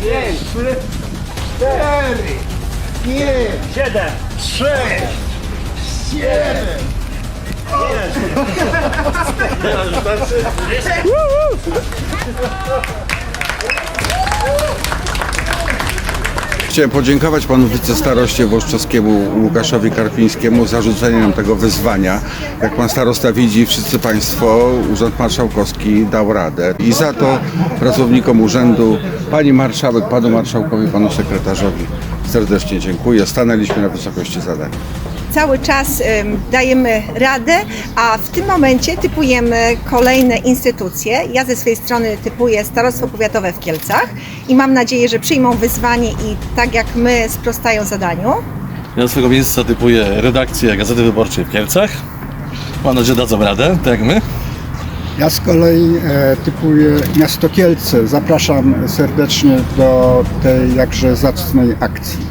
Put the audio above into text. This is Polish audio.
pięć, cztery, pięć, siedem, sześć, siedem. Chciałem podziękować panu wicestaroście Włoszczowskiemu Łukaszowi Karpińskiemu za rzucenie nam tego wyzwania. Jak pan starosta widzi, wszyscy państwo, Urząd Marszałkowski dał radę. I za to pracownikom urzędu, pani marszałek, panu marszałkowi, panu sekretarzowi serdecznie dziękuję. Stanęliśmy na wysokości zadania. Cały czas dajemy radę, a w tym momencie typujemy kolejne instytucje. Ja ze swojej strony typuję Starostwo Powiatowe w Kielcach i mam nadzieję, że przyjmą wyzwanie i tak jak my sprostają zadaniu. Ja z swojego miejsca typuję redakcję Gazety Wyborczej w Kielcach. Mam nadzieję, że dadzą radę, tak jak my. Ja z kolei e, typuję miasto Kielce. Zapraszam serdecznie do tej jakże zacnej akcji.